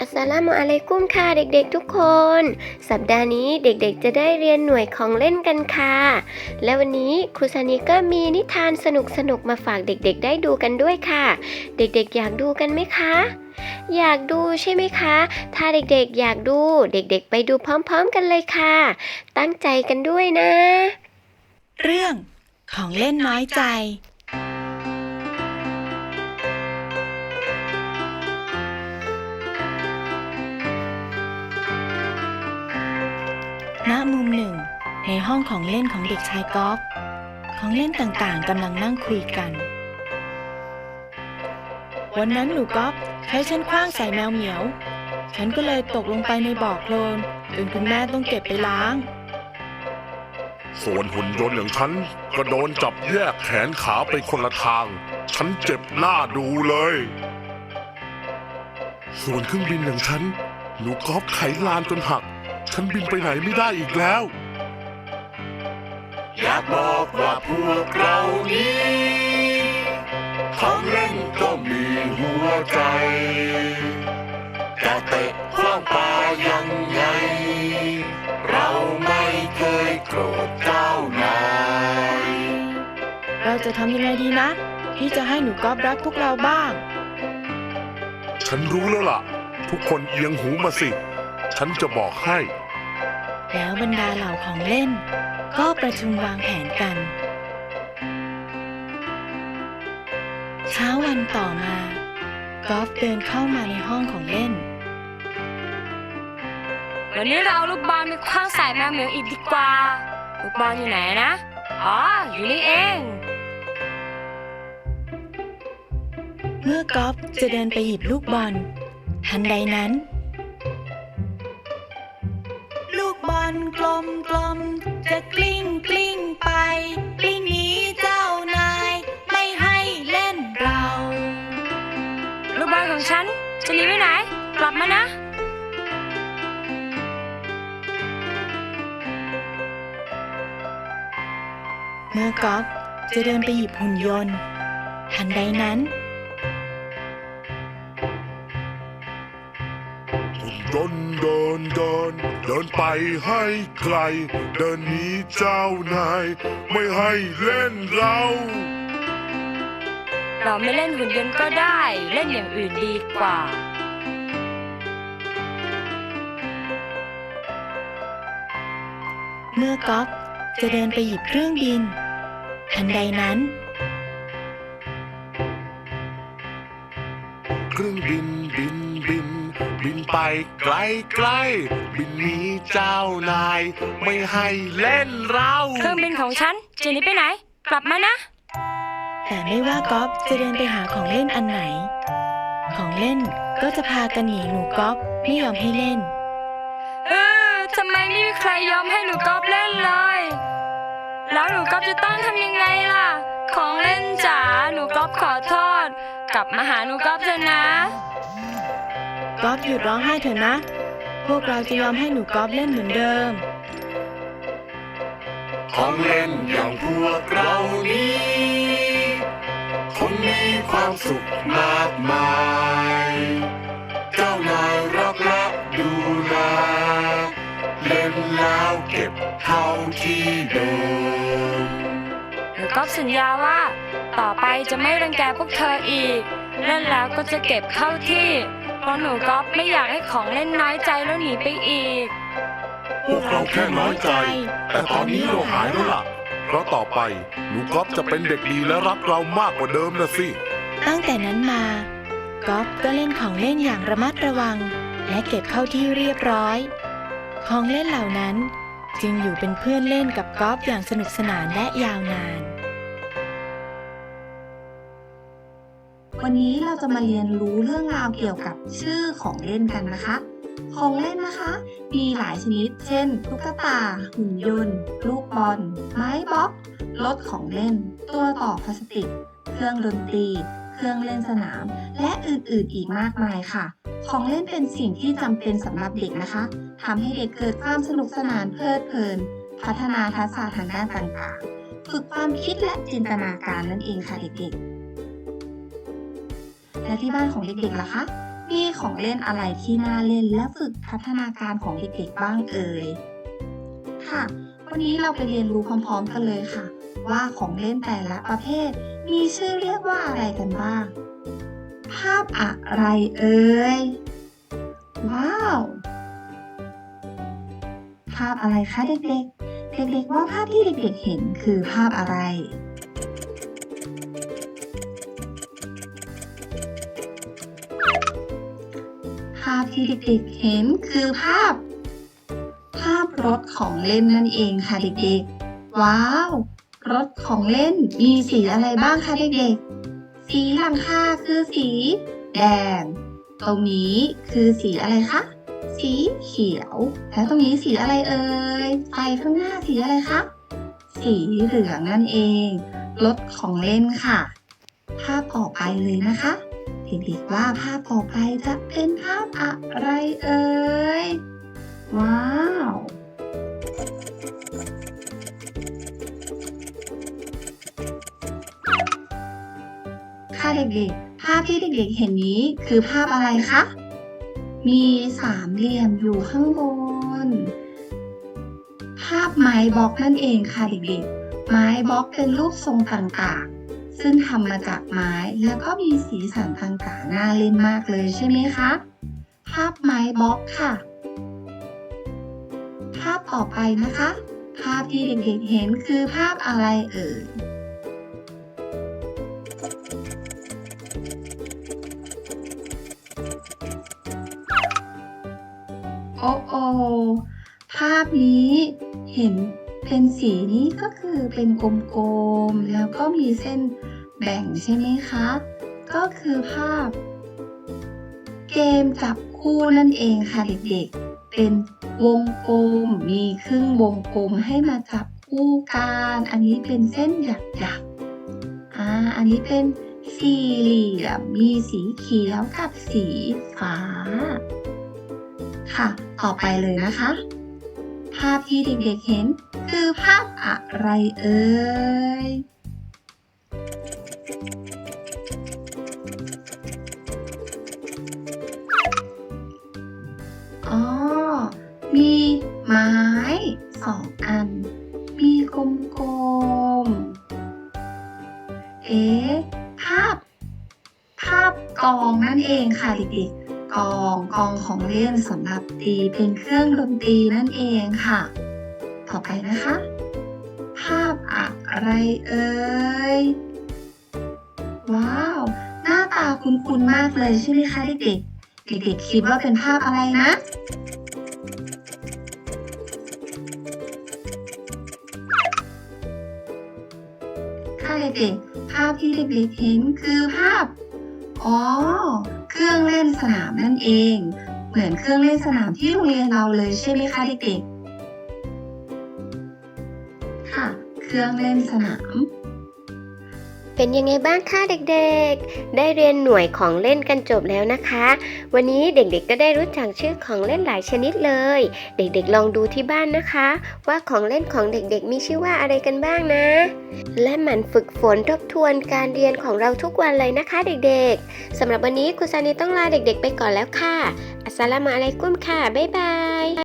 อัสสลามุอะลัยกุมค่ะเด็กๆทุกคน สัปดาห์นี้เด็กๆจะได้เรียนหน่วยของเล่นกันค่ะ และวันนี้ครูซานีก็มีนิทานสนุกๆมาฝากเด็กๆ ได้ดูกันด้วยค่ะ เด็กๆอยากดูกันไหมคะ อยากดูใช่ไหมคะ ถ้าเด็กๆอยากดูเด็กๆ ไปดูพร้อมๆกันเลยค่ะ ตั้งใจกันด้วยนะ เรื่องของเล่นน้อยใจ ณมุมหนึ่ง ในห้องของเล่นของเด็กชายกอล์ฟของเล่นต่างๆกำลังนั่งคุยกัน วันนั้นหนูกอล์ฟใช้ฉันคว้างใส่แมวเหมียว ฉันก็เลยตกลงไปในบ่อโคลนจนคุณแม่ต้องเก็บไปล้าง ส่วนหุ่นยนต์อย่างฉันก็โดนจับแยกแขนขาไปคนละทาง ฉันเจ็บหน้าดูเลย ส่วนเครื่องบินอย่างฉันหนูกอล์ฟไขลานจนหัก ฉันบินไปไหนไม่ได้อีกแล้ว อยากบอกว่าพวกเรานี้ของเล่นก็มีหัวใจจะเตะคว้างปายังไง เราไม่เคยโกรธเจ้านายเราจะทำยังไงดีนะ ที่จะให้หนูกอล์ฟรักพวกเราบ้าง ฉันรู้แล้วล่ะ ทุกคนเอียงหูมาสิ ฉันจะบอกให้ แล้วบรรดาเหล่าของเล่น ก็ประชุมวางแผนกัน เช้าวันต่อมากอล์ฟเดินเข้ามาในห้องของเล่น วันนี้เราเอาลูกบอลไปคว้างใส่แมวเหมียวอีกดีกว่า ลูกบอลอยู่ไหนนะ อ๋อ อยู่นี่เอง เมื่อกอล์ฟจะเดินไปหยิบลูกบอลทันใดนั้น มกลมๆจะกลิ้งกลิ้งไป กลิ้งหนี้เจ้านาย ไม่ให้เล่นเราลูกบอลของฉันจะหนีไปไหน กลับมานะ เมื่อกอล์ฟจะเดินไปหยิบหุ่นยนต์ ทันใดนั้น หุ่นยนต์เดินเดิน เดินไปให้ไกล เดินหนีเจ้านาย ไม่ให้เล่นเรา เราไม่เล่นหุ่นยนต์ก็ได้ เล่นอย่างอื่นดีกว่า เมื่อกอล์ฟจะเดินไปหยิบเครื่องบิน ทันใดนั้น เครื่องบินบินบินบิน ไปไกลไกลบินหนีเจ้านาย ไม่ให้เล่นเรา เครื่องบินของฉันจะหนีไปไหน กลับมานะ แต่ไม่ว่ากอล์ฟจะเดินไปหาของเล่นอันไหน ของเล่นก็จะพากันหนีหนูกอล์ฟไม่ยอมให้เล่น เออทำไมไม่มีใครยอมให้หนูกอล์ฟเล่นเลย แล้วหนูกอล์ฟจะต้องทำยังไงล่ะ ของเล่นจ๋าหนูกอล์ฟขอโทษกลับมาหาหนูกอล์ฟเถอะนะ กอล์ฟหยุดร้องไห้เถอะนะ พวกเราจะยอมให้หนูกอล์ฟเล่นเหมือนเดิม ของเล่นอย่างพวกเรานี้ คงมีความสุขมากมาย เจ้านายรักและดูแลเล่นแล้วเก็บเข้าที่เดิมหนูก๊อฟสัญญาว่า ต่อไปจะไม่รังแกพวกเธออีก เล่นแล้วก็จะเก็บเข้าที่เพ ราะหนูก๊อฟไม่อยากให้ของเล่นน้อยใจแล้วหนีไปอีก พวกเราแค่น้อยใจ แต่ตอนนี้เราหายแล้วล่ะ เพราะต่อไปหนูก๊อฟจะเป็นเด็กดีและรักเรามากกว่าเดิมนะสิ ตั้งแต่นั้นมากอล์ฟก็เล่นของเล่นอย่างระมัดระวัง และเก็บเข้าที่เรียบร้อย ของเล่นเหล่านั้นจึงอยู่เป็นเพื่อนเล่นกับกอล์ฟอย่างสนุกสนานและยาวนาน วันนี้เราจะมาเรียนรู้เรื่องราวเกี่ยวกับชื่อของเล่นกันนะคะ ของเล่นนะคะ มีหลายชนิด เช่น ตุ๊กตา หุ่นยนต์ ลูกบอล ไม้บ๊อบ รถของเล่น ตัวต่อพลาสติก เครื่องดนตรี เครื่องเล่นสนาม และอื่นๆ อีกมากมายค่ะ ของเล่นเป็นสิ่งที่จำเป็นสำหรับเด็กนะคะทำให้เด็กเกิดความสนุกสนานเพลิดเพลิน พัฒนาทักษะทางด้านต่างๆ ฝึกความคิดและจินตนาการนั่นเองค่ะเด็กๆ และที่บ้านของเด็กๆล่ะคะ มีของเล่นอะไรที่น่าเล่นและฝึกพัฒนาการของเด็กๆบ้างเอ่ย ค่ะ วันนี้เราไปเรียนรู้พร้อมๆกันเลยค่ะ ว่าของเล่นแต่ละประเภท มีชื่อเรียกว่าอะไรกันบ้าง ภาพอะไรเอ่ย ว้าว ภาพอะไรคะเด็กๆ เด็กๆว่าภาพที่เด็กๆเห็นคือภาพอะไร ภาพที่เด็กๆเห็นคือภาพ ภาพรถของเล่นนั่นเองค่ะเด็กๆ ว้าว รถของเล่นมีสีอะไรบ้างคะเด็กๆ สีหลังคาคือสี แดง ตรงนี้คือสีอะไรคะ สีเขียว แล้วตรงนี้สีอะไรเอ่ย ไฟข้างหน้าสีอะไรคะ สีเหลืองนั่นเอง รถของเล่นค่ะ ภาพต่อไปเลยนะคะ เด็กๆว่าภาพต่อไปจะเป็นภาพอะไรเอ่ย ว้าว ค่ะเด็กๆ ภาพที่เด็กๆเห็นนี้คือภาพอะไรคะ มีสามเหลี่ยมอยู่ข้างบน ภาพไม้บล็อกนั่นเองค่ะเด็กๆ ไม้บล็อกเป็นรูปทรงต่างๆ ซึ่งทำมาจากไม้แล้วก็มีสีสันต่างๆน่าเล่นมากเลยใช่ไหมคะ ภาพไม้บล็อกค่ะ ภาพต่อไปนะคะ ภาพที่เด็กๆเห็นคือภาพอะไรเอ่ย สีนี้ก็คือเป็นกลมๆ แล้วก็มีเส้นแบ่งใช่ไหมคะ ก็คือภาพ เกมจับคู่นั่นเองค่ะเด็กๆ เป็นวงกลม มีครึ่งวงกลมให้มาจับคู่กัน อันนี้เป็นเส้นหยักๆอ่า อันนี้เป็นสี่เหลี่ยม มีสีเขียวกับสีฟ้า ค่ะ ต่อไปเลยนะคะ ภาพที่เด็กๆเห็น คือภาพอะไรเอ่ย อ๋อ มีไม้สองอัน มีกลมๆ เอ๊ะ ภาพ ภาพกลองนั่นเองค่ะเด็กๆ กอง กองของเล่นสำหรับตีเป็นเครื่องดนตรีนั่นเองค่ะ ต่อไปนะคะ ภาพอะไรเอ่ย ว้าว หน้าตาคุ้นๆมากเลยใช่ไหมคะเด็กๆ เด็กๆคิดว่าเป็นภาพอะไรนะค่ะเด็กๆภาพที่เด็กๆเห็นคือภาพ อ๋อ เครื่องเล่นสนามนั่นเอง เหมือนเครื่องเล่นสนามที่โรงเรียนเราเลยใช่ไหมคะเด็กๆ ค่ะ เครื่องเล่นสนาม เป็นยังไงบ้างคะเด็กๆ ได้เรียนหน่วยของเล่นกันจบแล้วนะคะ วันนี้เด็กๆก็ได้รู้จักชื่อของเล่นหลายชนิดเลย เด็กๆลองดูที่บ้านนะคะ ว่าของเล่นของเด็กๆ มีชื่อว่าอะไรกันบ้างนะ และหมั่นฝึกฝนทบทวนการเรียนของเราทุกวันเลยนะคะ เด็กๆสำหรับวันนี้ครูซานีต้องลาเด็กๆ ไปก่อนแล้วค่ะ อัสสลามุอะลัยกุมค่ะ บ๊ายบาย